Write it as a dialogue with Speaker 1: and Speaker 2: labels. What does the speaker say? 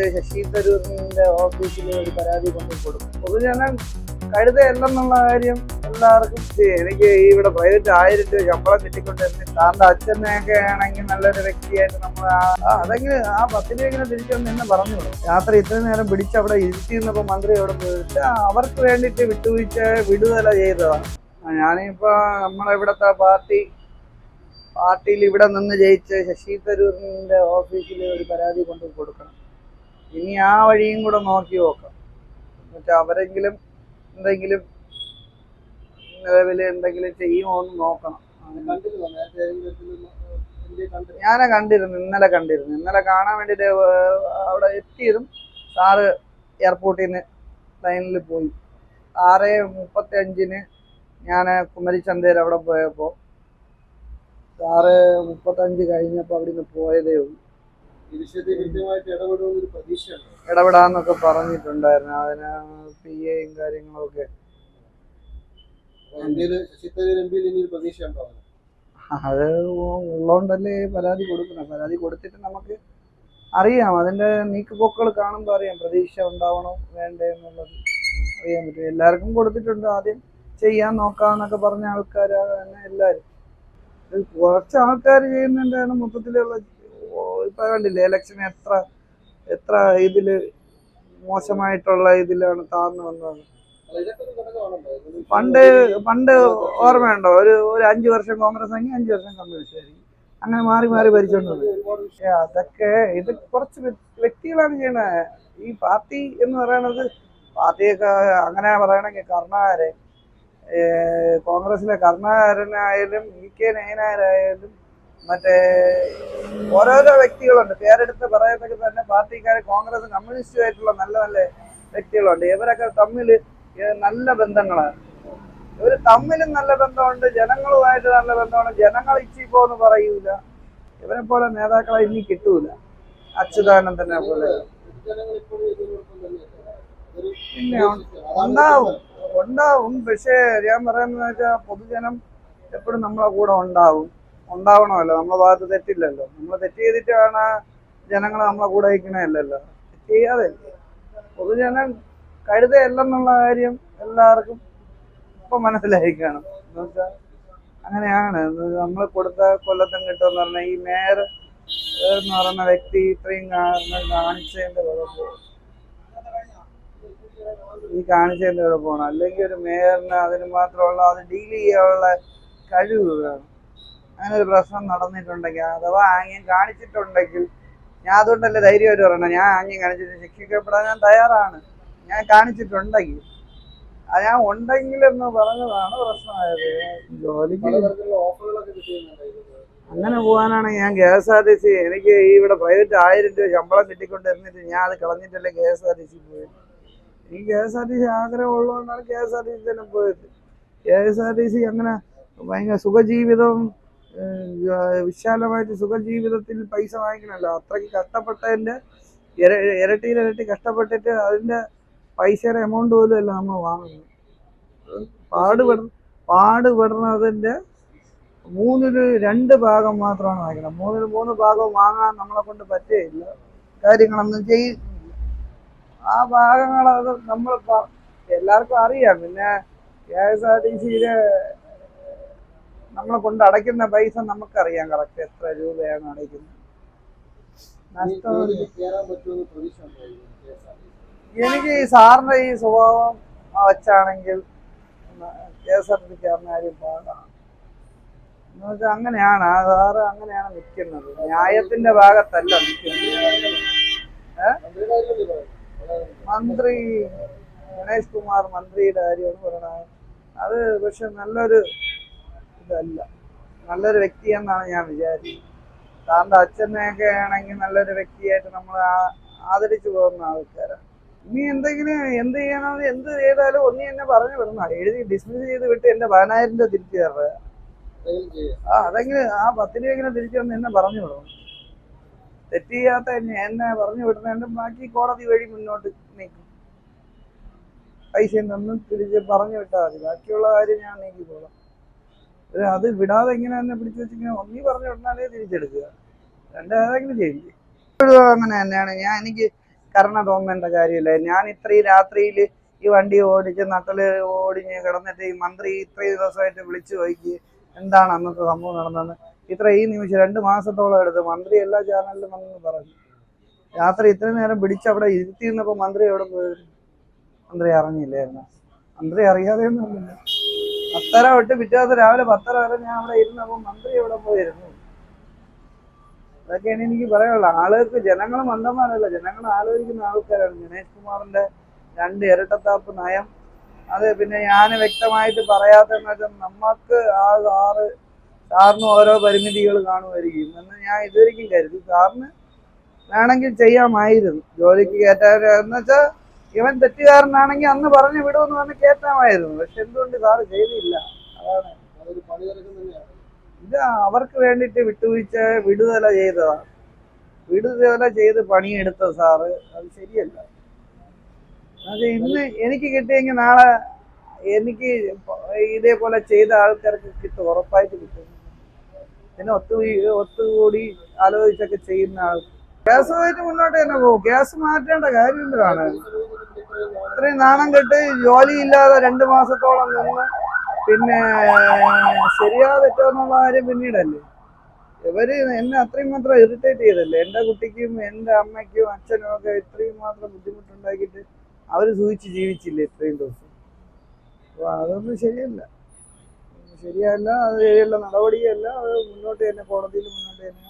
Speaker 1: ജയിച്ച് ശശി തരൂരിന്റെ ഓഫീസിൽ ഒരു പരാതി കൊണ്ടു കൊടുക്കും. പൊതുജനം കഴുതയല്ലെന്നുള്ള കാര്യം എല്ലാവർക്കും. എനിക്ക് ഇവിടെ പ്രൈവറ്റ് ആയിരം രൂപ ശമ്പളം കിട്ടിക്കൊണ്ടിരുന്നു താന്റെ അച്ഛനെയൊക്കെ ആണെങ്കിൽ നല്ലൊരു വ്യക്തിയായിട്ട് നമ്മൾ അതെങ്കിലും ആ പത്ത് രൂപ ഇങ്ങനെ തിരിച്ചൊന്ന് എന്നെ പറഞ്ഞു രാത്രി ഇത്രയും നേരം പിടിച്ച് അവിടെ ഇരുത്തിയിരുന്നപ്പോ മന്ത്രി അവിടെ പോയിട്ട് അവർക്ക് വേണ്ടിയിട്ട് വിട്ടുവീഴ്ച വിടുതല ചെയ്തതാണ്. ഞാനിപ്പോൾ ഞാനിപ്പോ നമ്മളെ ഇവിടത്തെ പാർട്ടി പാർട്ടിയിൽ ഇവിടെ നിന്ന് ജയിച്ച് ശശി തരൂരിന്റെ ഓഫീസിൽ ഒരു പരാതി കൊണ്ടു കൊടുക്കണം. ഇനി ആ വഴിയും കൂടെ നോക്കി നോക്കാം. എന്നിട്ട് അവരെങ്കിലും എന്തെങ്കിലും നിലവിൽ എന്തെങ്കിലും ചെയ്യുമോ എന്ന് നോക്കണം. ഞാനെ കണ്ടിരുന്നു ഇന്നലെ കണ്ടിരുന്നു. ഇന്നലെ കാണാൻ വേണ്ടിയിട്ട് അവിടെ എത്തിയതും സാറ് എയർപോർട്ടിൽ നിന്ന് ലൈനിൽ പോയി. ആറ് മുപ്പത്തി അഞ്ചിന് ഞാൻ കുമരിച്ചന്തയിൽ അവിടെ പോയപ്പോൾ സാറ് മുപ്പത്തഞ്ച് കഴിഞ്ഞപ്പോൾ അവിടെ നിന്ന് പോയതേ ഉള്ളൂ. ഇടപെടാന്നൊക്കെ പറഞ്ഞിട്ടുണ്ടായിരുന്നു. അതിന് പി എയും കാര്യങ്ങളൊക്കെ അത് ഉള്ളതുകൊണ്ടല്ലേ പരാതി കൊടുക്കണം പരാതി കൊടുത്തിട്ട് നമുക്ക് അറിയാം. അതിന്റെ നീക്കുപോക്കുകൾ കാണുമ്പോൾ അറിയാം. പ്രതീക്ഷ ഉണ്ടാവണോ വേണ്ടേ എന്നുള്ളത് അറിയാൻ പറ്റും. എല്ലാവർക്കും കൊടുത്തിട്ടുണ്ട്. ആദ്യം ചെയ്യാൻ നോക്കാന്നൊക്കെ പറഞ്ഞ ആൾക്കാർ തന്നെ എല്ലാരും കുറച്ച് ആൾക്കാർ ചെയ്യുന്നുണ്ടായിരുന്നു മൊത്തത്തിലുള്ള ഇപ്പൊ കണ്ടില്ലേ ഇലക്ഷൻ എത്ര എത്ര ഇതിൽ മോശമായിട്ടുള്ള ഇതിലാണ് താഴ്ന്നു വന്നത്. പണ്ട് പണ്ട് ഓർമ്മയുണ്ടോ? ഒരു ഒരു അഞ്ചു വർഷം കോൺഗ്രസ് ആണെങ്കിൽ അഞ്ചു വർഷം കമ്മ്യൂണിസ്റ്റ് ആയിരിക്കും. അങ്ങനെ മാറി മാറി ഭരിച്ചോണ്ട് പക്ഷേ അതൊക്കെ ഇത് കുറച്ച് വ്യ- വ്യക്തികളാണ് ചെയ്യണത് ഈ പാർട്ടി എന്ന് പറയണത് പാർട്ടിയൊക്കെ അങ്ങനെ പറയണമെങ്കിൽ കർണാകരൻ ഏർ കോൺഗ്രസിലെ കർണാകാരനായാലും ഇ കെ നയനാരായാലും മറ്റേ ഓരോരോ വ്യക്തികളുണ്ട്. പേരെടുത്ത് പറയത്തൊക്കെ തന്നെ പാർട്ടിക്കാർ കോൺഗ്രസ് കമ്മ്യൂണിസ്റ്റുമായിട്ടുള്ള നല്ല നല്ല വ്യക്തികളുണ്ട്. ഇവരൊക്കെ തമ്മിൽ നല്ല ബന്ധങ്ങളാണ്. ഇവർ തമ്മിലും നല്ല ബന്ധമുണ്ട് ജനങ്ങളുമായിട്ട് നല്ല ബന്ധമാണ് ജനങ്ങൾ ഇച്ചിപ്പോ എന്ന് പറയൂല. ഇവരെ പോലെ നേതാക്കളെ ഇനി കിട്ടൂല. അച്യുതാനന്ദനെ പോലെ. പിന്നെ ഉണ്ടാവും. ഉണ്ടാവും. പക്ഷേ ഞാൻ പറയുന്നത് വെച്ചാൽ പൊതുജനം എപ്പോഴും നമ്മളെ കൂടെ ഉണ്ടാവും. ഉണ്ടാവണമല്ലോ. നമ്മളെ ഭാഗത്ത് തെറ്റില്ലല്ലോ. നമ്മൾ തെറ്റ് ചെയ്തിട്ടാണ് ജനങ്ങൾ നമ്മളെ കൂടെ അയക്കണമല്ലല്ലോ ചെയ്യാതെ പൊതുജനം കഴുതയല്ലെന്നുള്ള കാര്യം എല്ലാവർക്കും ഇപ്പൊ മനസ്സിലായി കാണും എന്ന് വെച്ചാൽ അങ്ങനെയാണ്. നമ്മൾ കൊടുത്ത കൊല്ലത്തും കിട്ടുമെന്ന് പറഞ്ഞാൽ ഈ മേയർ എന്ന് പറയുന്ന വ്യക്തി ഇത്രയും കാരണം കാണിച്ചതിന്റെ കുഴപ്പം ഈ കാണിച്ചതിന്റെ കുഴപ്പമാണ് അല്ലെങ്കിൽ ഒരു മേയറിന് അതിന് മാത്രമുള്ള അത് ഡീൽ ചെയ്യാനുള്ള കഴിവ് വേണം. അങ്ങനെ ഒരു പ്രശ്നം നടന്നിട്ടുണ്ടെങ്കിൽ അഥവാ ആംഗ്യം കാണിച്ചിട്ടുണ്ടെങ്കിൽ ഞാൻ അതുകൊണ്ടല്ലേ ധൈര്യമായിട്ട് പറയണം? ഞാൻ ആംഗ്യം കാണിച്ചിട്ട് ശിക്ഷിക്കപ്പെടാൻ ഞാൻ തയ്യാറാണ്. ഞാൻ കാണിച്ചിട്ടുണ്ടെങ്കിൽ. അത് ഞാൻ ഉണ്ടെങ്കിൽ എന്ന് പറഞ്ഞതാണ് പ്രശ്നമായത്. ജോലിക്ക് അങ്ങനെ പോകാനാണെങ്കിൽ ഞാൻ K S R T C എനിക്ക് ഇവിടെ പ്രൈവറ്റ് ആയിരം രൂപ ശമ്പളം കിട്ടിക്കൊണ്ടിരുന്നിട്ട് ഞാൻ അത് കളഞ്ഞിട്ടല്ലേ K S R T C പോയത്? എനിക്ക് K S R T C ആഗ്രഹം ഉള്ളതുകൊണ്ടാണ് K S R T C തന്നെ പോയത്. K S R T C അങ്ങനെ ഭയങ്കര സുഖജീവിതം വിശാലമായിട്ട് സുഖജീവിതത്തിൽ പൈസ വാങ്ങിക്കണമല്ലോ. അത്രയ്ക്ക് കഷ്ടപ്പെട്ടതിന്റെ ഇര ഇരട്ടിയിലിരട്ടി കഷ്ടപ്പെട്ടിട്ട് അതിന്റെ പൈസയുടെ എമൗണ്ട് പോലും അല്ല നമ്മൾ വാങ്ങുന്നത്. പാടുപെട പാടുപെടുന്നതിന്റെ മൂന്നിൽ രണ്ട് ഭാഗം മാത്രമാണ് വാങ്ങിക്കണം മൂന്നിൽ മൂന്ന് ഭാഗം വാങ്ങാൻ നമ്മളെ കൊണ്ട് പറ്റുകയില്ല. കാര്യങ്ങളൊന്നും ചെയ്യുന്നില്ല. ആ ഭാഗങ്ങളത് നമ്മൾ എല്ലാവർക്കും അറിയാം. പിന്നെ കെ എസ് ആർ ടി സിയിൽ നമ്മളെ കൊണ്ട് അടയ്ക്കുന്ന പൈസ നമുക്കറിയാം കറക്റ്റ് എത്ര രൂപയാണ് അടയ്ക്കുന്നത്. എനിക്ക് ഈ സാറിന്റെ ഈ സ്വഭാവം വച്ചാണെങ്കിൽ കെ എസ് ആർ ടി കയറുന്ന പാടാണ് അങ്ങനെയാണ് ആ സാറ് അങ്ങനെയാണ് നിൽക്കുന്നത്. ന്യായത്തിന്റെ ഭാഗത്തല്ല നിൽക്കുന്നത്. മന്ത്രി ഗണേഷ് കുമാർ മന്ത്രിയുടെ കാര്യമാണ് പറയണത് അത് പക്ഷെ നല്ലൊരു ഇതല്ല. നല്ലൊരു വ്യക്തിയെന്നാണ് ഞാൻ വിചാരിച്ചത് സാറിന്റെ അച്ഛനെയൊക്കെ ആണെങ്കിൽ നല്ലൊരു വ്യക്തിയായിട്ട് നമ്മൾ ആദരിച്ചു പോകുന്ന ആൾക്കാരാണ്. ഇനി എന്തെങ്കിലും എന്ത് ചെയ്യണമെന്ന് എന്ത് ചെയ്താലും ഒന്നി എന്നെ പറഞ്ഞു വിടണം. എഴുതി ഡിസ്മിസ് ചെയ്ത് വിട്ട് എന്റെ പതിനായിരം രൂപ തിരിച്ചു തരുക
Speaker 2: ചെയ്യാം.
Speaker 1: ആ അതെങ്കിലും ആ പത്ത് രൂപ എങ്ങനെ തിരിച്ചു വന്ന് എന്നെ പറഞ്ഞു വിടണം. തെറ്റ് ചെയ്യാത്ത എന്നെ പറഞ്ഞു വിടുന്നതിന്റെ ബാക്കി കോടതി വഴി മുന്നോട്ട് നീക്കും. പൈസ ഒന്നും തിരിച്ച് പറഞ്ഞു വിട്ടാൽ മതി. ബാക്കിയുള്ള കാര്യം ഞാൻ നീക്കി ഒരു അത് വിടാതെ ഇങ്ങനെ തന്നെ പിടിച്ചു വെച്ചിങ്ങനെ ഒന്നീ പറഞ്ഞ ഉടനെ തിരിച്ചെടുക്കുക. രണ്ടേതെങ്കിലും ചെയ്യില്ലേ ഇപ്പോഴും അങ്ങനെ തന്നെയാണ്. ഞാൻ എനിക്ക് കരുണ തോന്നേണ്ട കാര്യമില്ല. ഞാൻ ഇത്രയും രാത്രിയിൽ ഈ വണ്ടി ഓടിച്ച് നട്ടൽ ഓടിഞ്ഞ് കിടന്നിട്ട് ഈ മന്ത്രി ഇത്രയും ദിവസമായിട്ട് വിളിച്ചു ചോദിക്ക് എന്താണ് അന്നത്തെ സംഭവം നടന്നതെന്ന്. ഇത്ര ഈ നിമിഷം രണ്ട് മാസത്തോളം എടുത്ത് മന്ത്രി എല്ലാ ചാനലിലും വന്നു പറഞ്ഞു. രാത്രി ഇത്രയും നേരം പിടിച്ച് അവിടെ ഇരുത്തി നിന്നപ്പോൾ മന്ത്രി എവിടെ പോയിരുന്നു? മന്ത്രി അറിഞ്ഞില്ലായിരുന്നു. മന്ത്രി അറിയാതെ ഒന്നുമില്ല പത്തര തൊട്ട് പിറ്റേ ദിവസം രാവിലെ പത്തര വരെ ഞാൻ അവിടെ ഇരുന്നപ്പോൾ മന്ത്രി ഇവിടെ പോയിരുന്നു. അതൊക്കെയാണ് എനിക്ക് പറയാനുള്ളത്. ആളുകൾക്ക് ജനങ്ങൾ മന്ദന്മാരല്ല. ജനങ്ങൾ ആലോചിക്കുന്ന ആൾക്കാരാണ്. ഗണേഷ് കുമാറിന്റെ രണ്ട് ഇരട്ടത്താപ്പ് നയം. അത് പിന്നെ ഞാൻ വ്യക്തമായിട്ട് പറയാത്ത നമ്മക്ക് ആ സാറ് സാറിന് ഓരോ പരിമിതികൾ കാണുമായിരിക്കും എന്ന് ഞാൻ ഇതുവരെയും കരുതി. സാറിന് വേണമെങ്കിൽ ചെയ്യാമായിരുന്നു. ജോലിക്ക് കയറ്റാൻ എന്ന് വെച്ചാൽ ഇവൻ തെറ്റുകാരനാണെങ്കിൽ അന്ന് പറഞ്ഞു വിടുമെന്ന് പറഞ്ഞ് കയറ്റാമായിരുന്നു പക്ഷെ എന്തുകൊണ്ട് സാറ് ചെയ്തില്ല? അതാണ്. ഇത് അവർക്ക് വേണ്ടിയിട്ട് വിട്ടുവീഴ്ച വിടുതല ചെയ്തതാണ് വിടുതല ചെയ്ത് പണിയെടുത്ത സാറ് അത് ശരിയല്ല. അത് ഇന്ന് എനിക്ക് കിട്ടിയെങ്കിൽ നാളെ എനിക്ക് ഇതേപോലെ ചെയ്ത ആൾക്കാർക്ക് കിട്ടും ഉറപ്പായിട്ട് കിട്ടും. പിന്നെ ഒത്തു ഒത്തുകൂടി ആലോചിച്ചൊക്കെ ചെയ്യുന്ന ആൾ. ഗ്യാസ് മുന്നോട്ട് തന്നെ പോകും. ഗ്യാസ് മാറ്റേണ്ട കാര്യം എന്തിനാണ് ഇത്രയും നാണം കെട്ട് ജോലിയില്ലാതെ രണ്ട് മാസത്തോളം നിന്ന് പിന്നെ ശരിയാ തെറ്റോ എന്നുള്ള കാര്യം പിന്നീടല്ലേ? ഇവർ എന്നെ അത്രയും മാത്രം ഇറിറ്റേറ്റ് ചെയ്തല്ലേ? എന്റെ കുട്ടിക്കും എന്റെ അമ്മയ്ക്കും അച്ഛനും ഒക്കെ ഇത്രയും മാത്രം ബുദ്ധിമുട്ടുണ്ടാക്കിയിട്ട് അവർ സൂചിച്ച് ജീവിച്ചില്ലേ ഇത്രയും ദിവസം? അപ്പൊ അതൊന്നും ശരിയല്ല. ശരിയല്ല അത് ശരിയല്ല നടപടിയല്ല. അത് മുന്നോട്ട് തന്നെ കോടതിയിൽ മുന്നോട്ട് തന്നെ.